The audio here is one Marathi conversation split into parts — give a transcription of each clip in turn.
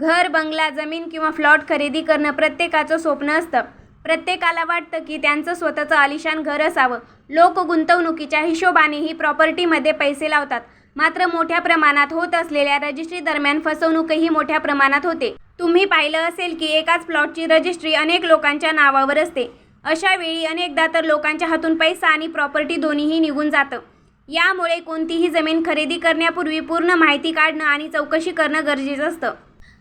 घर बंगला जमीन किंवा फ्लॉट खरेदी करणं प्रत्येकाचं स्वप्न असतं. प्रत्येकाला वाटतं की त्यांचं स्वतःचं आलिशान घर असावं. लोक गुंतवणुकीच्या हिशोबाने ही प्रॉपर्टीमध्ये पैसे लावतात. मात्र मोठ्या प्रमाणात होत असलेल्या रजिस्ट्री दरम्यान फसवणूकही मोठ्या प्रमाणात होते. तुम्ही पाहिलं असेल की एकाच प्लॉटची रजिस्ट्री अनेक लोकांच्या नावावर असते. अशा वेळी अनेकदा तर लोकांच्या हातून पैसा आणि प्रॉपर्टी दोन्हीही निघून जातं. यामुळे कोणतीही जमीन खरेदी करण्यापूर्वी पूर्ण माहिती काढणं आणि चौकशी करणं गरजेचं असतं.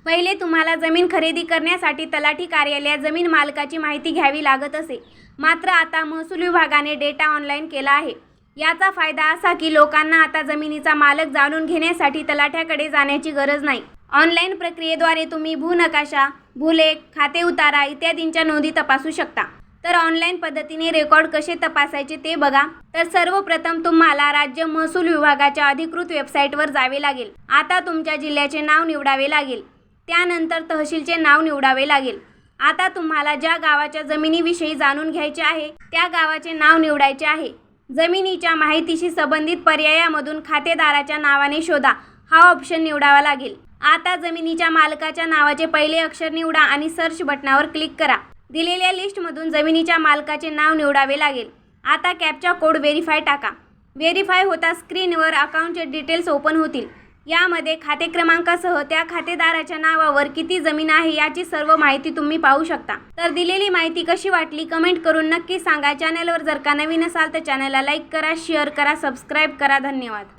पहिले तुम्हाला जमीन खरेदी करण्यासाठी तलाठी कार्यालयात जमीन मालकाची माहिती घ्यावी लागत असे. मात्र आता महसूल विभागाने डेटा ऑनलाईन केला आहे. याचा फायदा असा की लोकांना आता जमिनीचा मालक जाणून घेण्यासाठी तलाठ्याकडे जाण्याची गरज नाही. ऑनलाईन प्रक्रियेद्वारे तुम्ही भूनकाशा भूलेख खाते उतारा इत्यादींच्या नोंदी तपासू शकता. तर ऑनलाईन पद्धतीने रेकॉर्ड कसे तपासायचे ते बघा. तर सर्वप्रथम तुम्हाला राज्य महसूल विभागाच्या अधिकृत वेबसाईटवर जावे लागेल. आता तुमच्या जिल्ह्याचे नाव निवडावे लागेल. त्यानंतर तहसीलचे नाव निवडावे लागेल. आता तुम्हाला ज्या गावाच्या जमिनीविषयी जाणून घ्यायचे आहे त्या गावाचे नाव निवडायचे आहे. जमिनीच्या माहितीशी संबंधित पर्यायामधून खातेदाराच्या नावाने शोधा. हा ऑप्शन निवडावा लागेल. आता जमिनीच्या मालकाच्या नावाचे पहिले अक्षर निवडा आणि सर्च बटनावर क्लिक करा. दिलेल्या लिस्टमधून जमिनीच्या मालकाचे नाव निवडावे लागेल. आता कॅपचा कोड व्हेरीफाय टाका. व्हेरीफाय होता स्क्रीनवर अकाउंटचे डिटेल्स ओपन होतील. यामध्ये खाते क्रमांकासह त्या खातेदाराच्या नावावर किती जमीन आहे याची सर्व माहिती तुम्ही पाहू शकता. तर दिलेली माहिती कशी वाटली कमेंट करून नक्की सांगा. चॅनलवर जर का नवीन असाल तर चॅनलला लाईक करा शेअर करा सबस्क्राईब करा. धन्यवाद.